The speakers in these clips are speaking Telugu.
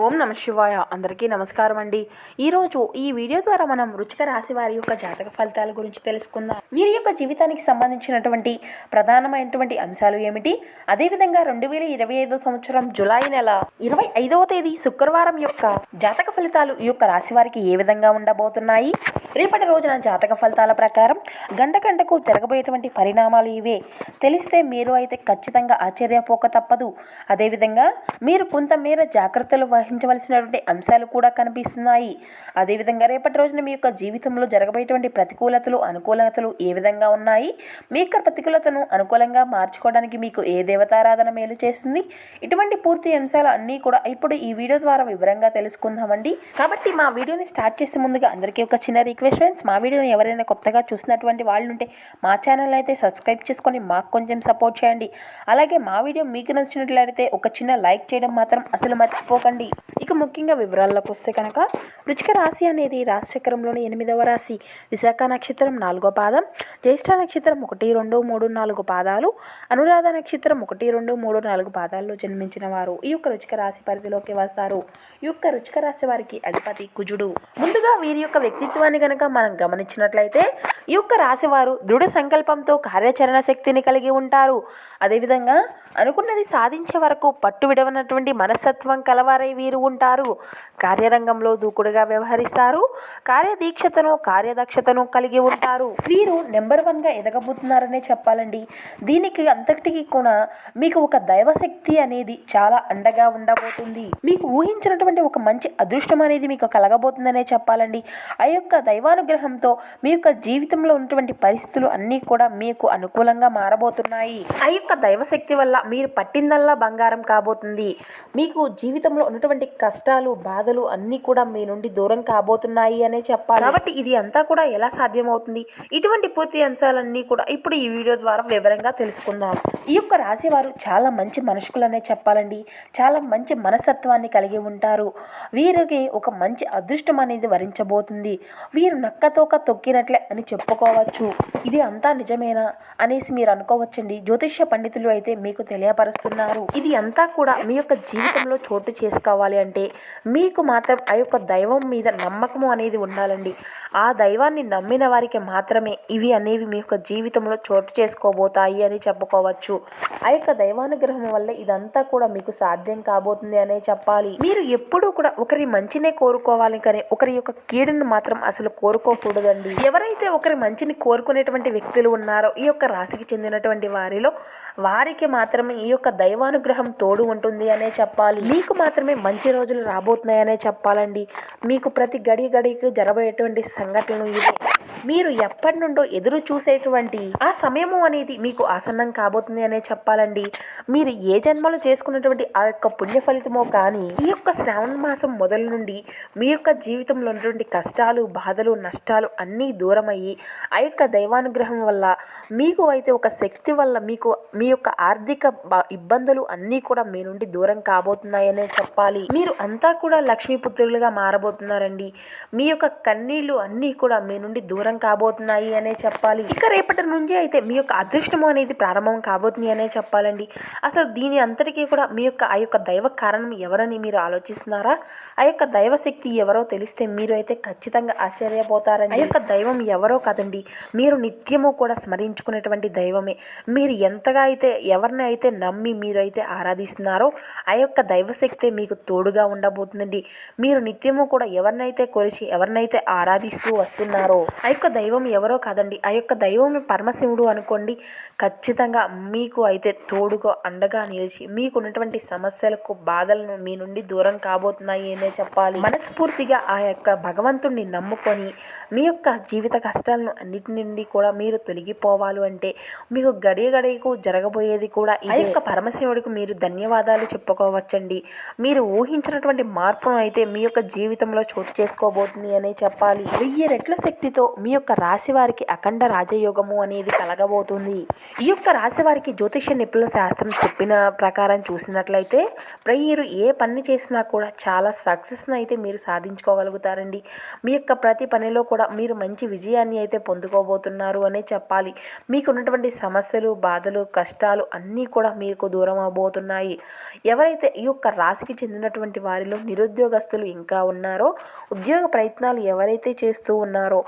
ఓం నమ శివాయ. అందరికీ నమస్కారం అండి. ఈరోజు ఈ వీడియో ద్వారా మనం రుచిక రాశి వారి యొక్క జాతక ఫలితాల గురించి తెలుసుకుందాం. వీరి యొక్క జీవితానికి సంబంధించినటువంటి ప్రధానమైనటువంటి అంశాలు ఏమిటి? అదేవిధంగా రెండు వేల ఇరవై ఐదో సంవత్సరం జులై నెల ఇరవై ఐదవ తేదీ శుక్రవారం యొక్క జాతక ఫలితాలు ఈ యొక్క రాశి వారికి ఏ విధంగా ఉండబోతున్నాయి? రేపటి రోజున జాతక ఫలితాల ప్రకారం గంట గంటకు జరగబోయేటువంటి పరిణామాలు ఇవే. తెలిస్తే మీరు అయితే ఖచ్చితంగా ఆశ్చర్యపోక తప్పదు. అదేవిధంగా మీరు కొంతమేర జాగ్రత్తలు వహించవలసినటువంటి అంశాలు కూడా కనిపిస్తున్నాయి. అదేవిధంగా రేపటి రోజున మీ యొక్క జీవితంలో జరగబోయేటువంటి ప్రతికూలతలు అనుకూలతలు ఏ విధంగా ఉన్నాయి? మీ యొక్క ప్రతికూలతను అనుకూలంగా మార్చుకోవడానికి మీకు ఏ దేవతారాధన మేలు చేస్తుంది? ఇటువంటి పూర్తి అంశాలు అన్నీ కూడా ఇప్పుడు ఈ వీడియో ద్వారా వివరంగా తెలుసుకుందామండి. కాబట్టి మా వీడియోని స్టార్ట్ చేసే ముందుగా అందరికీ ఒక చిన్న రిక్వెస్ట్ ఫ్రెండ్స్ మా వీడియోని ఎవరైనా కొత్తగా చూసినటువంటి వాళ్ళు ఉంటే మా ఛానల్ అయితే సబ్స్క్రైబ్ చేసుకొని మాకు కొంచెం సపోర్ట్ చేయండి. అలాగే మా వీడియో మీకు నచ్చినట్లయితే ఒక చిన్న లైక్ చేయడం మాత్రం అసలు మర్చిపోకండి. ఇక ముఖ్యంగా వివరాల్లోకి వస్తే కనుక రుచిక రాశి అనేది రాశిచక్రంలోని ఎనిమిదవ రాశి. విశాఖ నక్షత్రం నాలుగో పాదం జ్యేష్ఠ నక్షత్రం ఒకటి రెండు మూడు నాలుగు పాదాలు అనురాధ నక్షత్రం ఒకటి రెండు మూడు నాలుగు పాదాల్లో జన్మించిన వారు. ఈ యొక్క రుచిక రాశి పరిధిలోకి వస్తారు. ఈ యొక్క రుచిక రాశి వారికి అధిపతి కుజుడు. ముందుగా వీరి యొక్క వ్యక్తిత్వాన్ని కనుక మనం గమనించినట్లయితే ఈ యొక్క రాశివారు దృఢ సంకల్పంతో కార్యాచరణ శక్తిని కలిగి ఉంటారు. అదేవిధంగా అనుకున్నది సాధించే వరకు పట్టు విడవనటువంటి మనస్తత్వం కలవారై వీరు ఉంటారు. కార్యరంగంలో దూకుడుగా వ్యవహరిస్తారు. కార్యదీక్షతను కార్యదక్షతను కలిగి ఉంటారు. వీరు నెంబర్ వన్గా ఎదగబోతున్నారనే చెప్పాలండి. దీనికి అంతటికి కూడా మీకు ఒక దైవశక్తి అనేది చాలా అండగా ఉండబోతుంది. మీకు ఊహించినటువంటి ఒక మంచి అదృష్టం అనేది మీకు కలగబోతుందనే చెప్పాలండి. ఆ యొక్క దైవానుగ్రహంతో మీ యొక్క జీవితంలో ఉన్నటువంటి పరిస్థితులు అన్నీ కూడా మీకు అనుకూలంగా మారబోతున్నాయి. ఆ యొక్క దైవశక్తి వల్ల మీరు పట్టిందల్లా బంగారం కాబోతుంది. మీకు జీవితంలో ఉన్నటువంటి కష్టాలు బాధలు అన్నీ కూడా మీ నుండి దూరం కాబోతున్నాయి అనే చెప్పాలి. కాబట్టి ఇది అంతా కూడా ఎలా సాధ్యమవుతుంది? ఇటువంటి పూర్తి అంశాలన్నీ కూడా ఇప్పుడు ఈ వీడియో ద్వారా వివరంగా తెలుసుకుందాం. ఈ యొక్క రాశివారు చాలా మంచి మనుషులనే చెప్పాలండి. చాలా మంచి మనస్తత్వాన్ని కలిగి ఉంటారు. వీరికి ఒక మంచి అదృష్టం అనేది వరించబోతుంది. వీరు నక్కతోక తొక్కినట్లే అని చెప్పుకోవచ్చు. ఇది అంతా నిజమేనా? అనేసి మీరు అనుకోవచ్చండి. జ్యోతిష్య పండితులు అయితే మీకు తెలియపరుస్తున్నారు. ఇది అంతా కూడా మీ యొక్క జీవితంలో చోటు చేసుకోవాలి అంటే మీకు మాత్రం ఆ యొక్క దైవం మీద నమ్మకము అనేది ఉండాలండి. ఆ దైవాన్ని నమ్మిన వారికి మాత్రమే ఇవి అనేవి మీ యొక్క జీవితంలో చోటు చేసుకోబోతాయి అని చెప్పుకోవచ్చు. ఆ యొక్క దైవానుగ్రహం వల్ల ఇదంతా కూడా మీకు సాధ్యం కాబోతుంది అనే చెప్పాలి. మీరు ఎప్పుడూ కూడా ఒకరి మంచినే కోరుకోవాలి కానీ ఒకరి యొక్క కీడును మాత్రం అసలు కోరుకోకూడదండి. ఎవరైతే ఒకరి మంచిని కోరుకునేటువంటి వ్యక్తులు ఉన్నారో ఈ యొక్క రాశికి చెందినటువంటి వారిలో వారికి మాత్రమే ఈ యొక్క దైవానుగ్రహం తోడు ఉంటుంది అనే చెప్పాలి. మీకు మాత్రమే మంచి రోజులు రాబోతున్నాయనే చెప్పాలండి. మీకు ప్రతి గడి గడికి జరబోయేటువంటి సంఘటనలు ఇవి. మీరు ఎప్పటి నుండో ఎదురు చూసేటువంటి ఆ సమయము అనేది మీకు ఆసన్నం కాబోతుంది అనే చెప్పాలండి. మీరు ఏ జన్మలో చేసుకున్నటువంటి ఆ యొక్క పుణ్య ఫలితమో కానీ ఈ యొక్క శ్రావణ మాసం మొదలు నుండి మీ యొక్క జీవితంలో ఉన్నటువంటి కష్టాలు బాధలు నష్టాలు అన్నీ దూరమయ్యి ఆ యొక్క దైవానుగ్రహం వల్ల మీకు అయితే ఒక శక్తి వల్ల మీకు మీ యొక్క ఆర్థిక ఇబ్బందులు అన్నీ కూడా మీ నుండి దూరం కాబోతున్నాయనే చెప్పాలి. మీరు అంతా కూడా లక్ష్మీపుత్రులుగా మారబోతున్నారండి. మీ యొక్క కన్నీళ్ళు అన్నీ కూడా మీ నుండి దూరం కాబోతున్నాయి అనే చెప్పాలి. ఇక రేపటి నుంచి అయితే మీ యొక్క అదృష్టము అనేది ప్రారంభం కాబోతుంది అనే చెప్పాలండి. అసలు దీని అంతటికీ కూడా మీ యొక్క ఆ యొక్క దైవ కారణం ఎవరని మీరు ఆలోచిస్తున్నారా? ఆ యొక్క దైవ శక్తి ఎవరో తెలిస్తే మీరు అయితే ఖచ్చితంగా ఆశ్చర్య ఆశ్చర్యపోతారని. యొక్క దైవం ఎవరో కాదండి. మీరు నిత్యము కూడా స్మరించుకునేటువంటి దైవమే. మీరు ఎంతగా అయితే ఎవరిని అయితే నమ్మి మీరు అయితే ఆరాధిస్తున్నారో ఆ యొక్క దైవశక్తే మీకు తోడుగా ఉండబోతుందండి. మీరు నిత్యము కూడా ఎవరినైతే కొలిచి ఎవరినైతే ఆరాధిస్తూ వస్తున్నారో ఆ యొక్క దైవం ఎవరో కాదండి. ఆ యొక్క దైవం పరమశివుడు అనుకోండి ఖచ్చితంగా మీకు అయితే తోడుగా అండగా నిలిచి మీకు ఉన్నటువంటి సమస్యలకు బాధలను మీ నుండి దూరం కాబోతున్నాయి అనే చెప్పాలి. మనస్ఫూర్తిగా ఆ యొక్క భగవంతుణ్ణి నమ్ముకొని మీ యొక్క జీవిత కష్టాలను అన్నిటి నుండి కూడా మీరు తొలగిపోవాలి అంటే మీకు గడియ గడియకు జరగబోయేది కూడా ఈ యొక్క పరమశివుడికి మీరు ధన్యవాదాలు చెప్పుకోవచ్చండి. మీరు ఊహించినటువంటి మార్పును అయితే మీ యొక్క జీవితంలో చోటు చేసుకోబోతుంది అనే చెప్పాలి. వెయ్యి రెట్ల శక్తితో మీ యొక్క రాశి వారికి అఖండ రాజయోగము అనేది కలగబోతుంది. ఈ యొక్క రాశి వారికి జ్యోతిష నిపుణుల శాస్త్రం చెప్పిన ప్రకారం చూసినట్లయితే మీరు ఏ పని చేసినా కూడా చాలా సక్సెస్ని అయితే మీరు సాధించుకోగలుగుతారండి. మీ యొక్క ప్రతి పనిలో కూడా మీరు మంచి విజయాన్ని అయితే పొందుకోబోతున్నారు అనే చెప్పాలి. మీకున్నటువంటి సమస్యలు బాధలు కష్టాలు అన్నీ కూడా మీకు దూరం అవబోతున్నాయి. ఎవరైతే ఈ యొక్క రాశికి చెందినటువంటి వారిలో నిరుద్యోగస్తులు ఇంకా ఉన్నారో ఉద్యోగ ప్రయత్నాలు ఎవరైతే చేస్తూ ఉన్నారో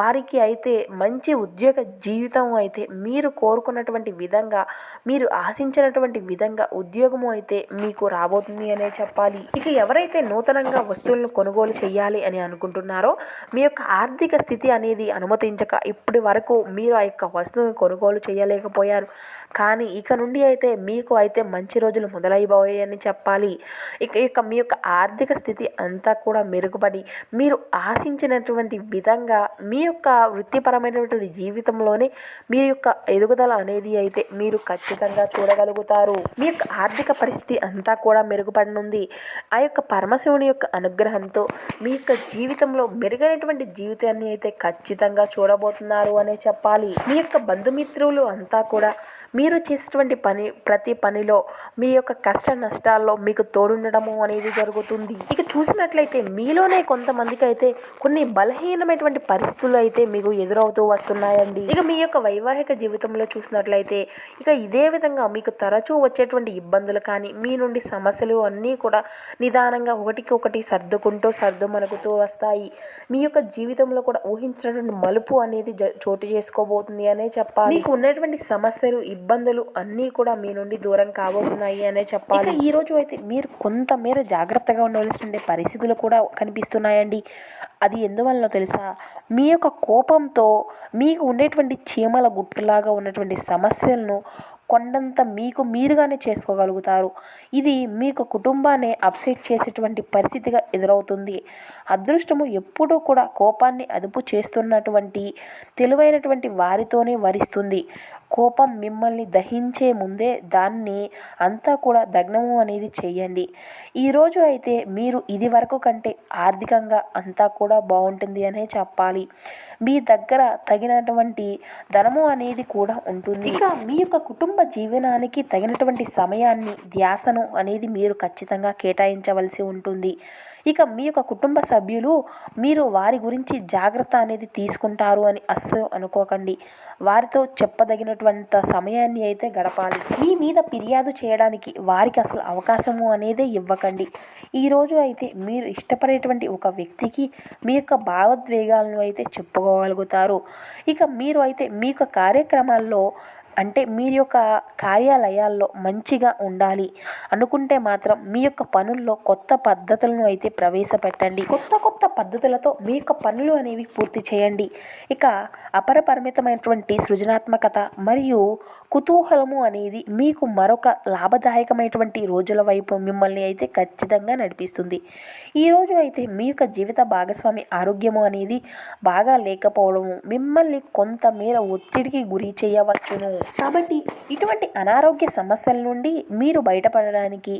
వారికి అయితే మంచి ఉద్యోగ జీవితం అయితే మీరు కోరుకున్నటువంటి విధంగా మీరు ఆశించినటువంటి విధంగా ఉద్యోగము అయితే మీకు రాబోతుంది అనే చెప్పాలి. ఇక ఎవరైతే నూతనంగా వస్తువులను కొనుగోలు చేయాలి అని అనుకుంటున్నారో మీ యొక్క ఆర్థిక స్థితి అనేది అనుమతించక ఇప్పటి వరకు మీరు ఆ యొక్క వస్తువుని కొనుగోలు చేయలేకపోయారు. కానీ ఇక నుండి అయితే మీకు అయితే మంచి రోజులు మొదలైపోయాయని చెప్పాలి. ఇక ఇక మీ యొక్క ఆర్థిక స్థితి అంతా కూడా మెరుగుపడి మీరు ఆశించినటువంటి విధంగా మీ యొక్క వృత్తిపరమైనటువంటి జీవితంలోనే మీ యొక్క ఎదుగుదల అనేది అయితే మీరు ఖచ్చితంగా చూడగలుగుతారు. మీ యొక్క ఆర్థిక పరిస్థితి అంతా కూడా మెరుగుపడనుంది. ఆ యొక్క పరమశివుని యొక్క అనుగ్రహంతో మీ యొక్క జీవితంలో మెరుగైనటువంటి జీవితాన్ని అయితే ఖచ్చితంగా చూడబోతున్నారు అనే చెప్పాలి. మీ యొక్క బంధుమిత్రులు అంతా కూడా మీరు చేసేటువంటి పని ప్రతి పనిలో మీ యొక్క కష్ట నష్టాల్లో మీకు తోడుండడము అనేది జరుగుతుంది. ఇక చూసినట్లయితే మీలోనే కొంతమందికి అయితే కొన్ని బలహీనమైనటువంటి పరిస్థితులు అయితే మీకు ఎదురవుతూ వస్తున్నాయండి. ఇక మీ యొక్క వైవాహిక జీవితంలో చూసినట్లయితే ఇక ఇదే విధంగా మీకు తరచూ వచ్చేటువంటి ఇబ్బందులు కానీ మీ నుండి సమస్యలు అన్నీ కూడా నిదానంగా ఒకటికి ఒకటి సర్దుకుంటూ సర్దు మనకుతూ వస్తాయి. మీ యొక్క జీవితంలో కూడా ఊహించినటువంటి మలుపు అనేది జ- చోటు చేసుకోబోతుంది అనే చెప్పాలి. మీకు ఉన్నటువంటి సమస్యలు ఇబ్బందులు అన్నీ కూడా మీ నుండి దూరం కాబోతున్నాయి అనే చెప్పాలి. ఈ రోజు అయితే మీరు కొంతమేర జాగ్రత్తగా ఉండవలసిన పరిస్థితులు కూడా కనిపిస్తున్నాయండి. అది ఎందువలన తెలుసా? మీ యొక్క కోపంతో మీకు ఉండేటువంటి చీమల గుట్టులాగా ఉన్నటువంటి సమస్యలను కొండంత మీకు మీరుగానే చేసుకోగలుగుతారు. ఇది మీకు కుటుంబాన్ని అప్సెట్ చేసేటువంటి పరిస్థితిగా ఎదురవుతుంది. అదృష్టము ఎప్పుడూ కూడా కోపాన్ని అదుపు చేస్తున్నటువంటి తెలివైనటువంటి వారితోనే వరిస్తుంది. కోపం మిమ్మల్ని దహించే ముందే దాన్ని అంతా కూడా దగ్నము అనేది చేయండి. ఈరోజు అయితే మీరు ఇది వరకు కంటే ఆర్థికంగా అంతా కూడా బాగుంటుంది అనే చెప్పాలి. మీ దగ్గర తగినటువంటి ధనము అనేది కూడా ఉంటుంది. ఇక మీ యొక్క కుటుంబ జీవనానికి తగినటువంటి సమయాన్ని ధ్యాసను అనేది మీరు ఖచ్చితంగా కేటాయించవలసి ఉంటుంది. ఇక మీ యొక్క కుటుంబ సభ్యులు మీరు వారి గురించి జాగ్రత్త అనేది తీసుకుంటారు అని అస్సలు అనుకోకండి. వారితో చెప్పదగినటువంటి సమయాన్ని అయితే గడపాలి. మీ మీద ఫిర్యాదు చేయడానికి వారికి అసలు అవకాశము అనేది ఇవ్వకండి. ఈరోజు అయితే మీరు ఇష్టపడేటువంటి ఒక వ్యక్తికి మీ యొక్క భావోద్వేగాలను అయితే చెప్పుకోగలుగుతారు. ఇక మీరు అయితే మీ యొక్క కార్యక్రమాల్లో అంటే మీ యొక్క కార్యాలయాల్లో మంచిగా ఉండాలి అనుకుంటే మాత్రం మీ యొక్క పనుల్లో కొత్త పద్ధతులను అయితే ప్రవేశపెట్టండి. కొత్త కొత్త పద్ధతులతో మీ యొక్క పనులు అనేవి పూర్తి చేయండి. ఇక అపరపరిమితమైనటువంటి సృజనాత్మకత మరియు కుతూహలము అనేది మీకు మరొక లాభదాయకమైనటువంటి రోజుల వైపు మిమ్మల్ని అయితే ఖచ్చితంగా నడిపిస్తుంది. ఈరోజు అయితే మీ యొక్క జీవిత భాగస్వామి ఆరోగ్యము అనేది బాగా లేకపోవడము మిమ్మల్ని కొంతమేర ఒత్తిడికి గురి చేయవచ్చును. కాబట్టి ఇటువంటి అనారోగ్య సమస్యల నుండి మీరు బయటపడడానికి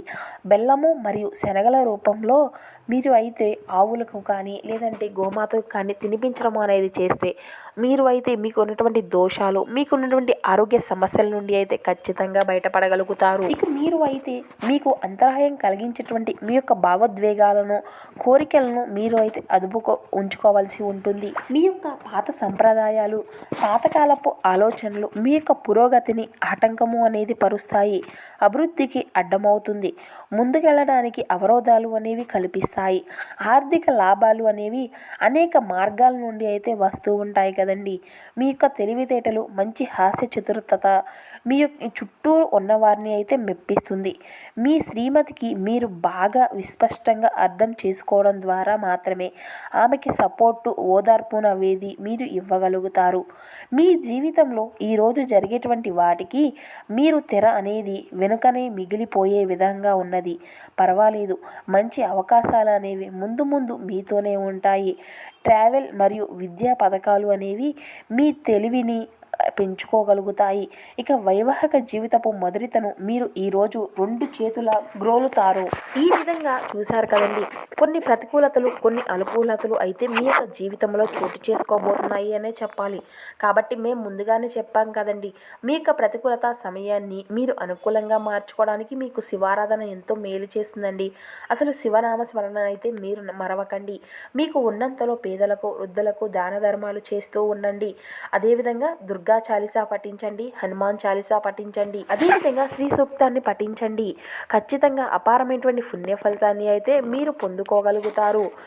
బెల్లము మరియు శనగల రూపంలో మీరు అయితే ఆవులకు కానీ లేదంటే గోమాతకు కానీ తినిపించడం అనేది చేస్తే మీరు అయితే మీకు ఉన్నటువంటి దోషాలు మీకు ఉన్నటువంటి ఆరోగ్య సమస్యల నుండి అయితే ఖచ్చితంగా బయటపడగలుగుతారు. ఇక మీరు అయితే మీకు అంతరాయం కలిగించేటువంటి మీ యొక్క భావోద్వేగాలను కోరికలను మీరు అయితే అదుపుకో ఉంచుకోవాల్సి ఉంటుంది. మీ యొక్క పాత సంప్రదాయాలు పాతకాలపు ఆలోచనలు మీ యొక్క పురోగతిని ఆటంకము అనేది పరుస్తాయి. అభివృద్ధికి అడ్డమవుతుంది. ముందుకెళ్ళడానికి అవరోధాలు అనేవి కల్పిస్తాయి. ఆర్థిక లాభాలు అనేవి అనేక మార్గాల నుండి అయితే వస్తూ ఉంటాయి కదండి. మీ యొక్క తెలివితేటలు మంచి హాస్య చతురత మీ యొక్క చుట్టూ ఉన్నవారిని అయితే మెప్పిస్తుంది. మీ శ్రీమతికి మీరు బాగా విస్పష్టంగా అర్థం చేసుకోవడం ద్వారా మాత్రమే ఆమెకి సపోర్టు ఓదార్పున వేది మీరు ఇవ్వగలుగుతారు. మీ జీవితంలో ఈరోజు జరిగే అనేటువంటి వాటికి మీరు తెర అనేది వెనుకనే మిగిలిపోయే విధంగా ఉన్నది. పర్వాలేదు. మంచి అవకాశాలు అనేవి ముందు ముందు మీతోనే ఉంటాయి. ట్రావెల్ మరియు విద్యా పథకాలు అనేవి మీ తెలివిని పెంచుకోగలుగుతాయి. ఇక వైవాహిక జీవితపు మొదటితను మీరు ఈరోజు రెండు చేతుల గ్రోలుతారు. ఈ విధంగా చూశారు కదండి. కొన్ని ప్రతికూలతలు కొన్ని అనుకూలతలు అయితే మీ యొక్క జీవితంలో చోటు చేసుకోబోతున్నాయి అనే చెప్పాలి. కాబట్టి మేము ముందుగానే చెప్పాం కదండి. మీ యొక్క ప్రతికూలత సమయాన్ని మీరు అనుకూలంగా మార్చుకోవడానికి మీకు శివారాధన ఎంతో మేలు చేస్తుందండి. అసలు శివనామ స్మరణ అయితే మీరు మరవకండి. మీకు ఉన్నంతలో పేదలకు వృద్ధులకు దాన ధర్మాలు చేస్తూ ఉండండి. అదేవిధంగా దుర్గా చాలీసా పఠించండి హనుమాన్ చాలీసా పఠించండి అదేవిధంగా శ్రీ సూక్తాన్ని పఠించండి. ఖచ్చితంగా అపారమైనటువంటి పుణ్య ఫలితాన్ని అయితే మీరు పొందుకోగలుగుతారు.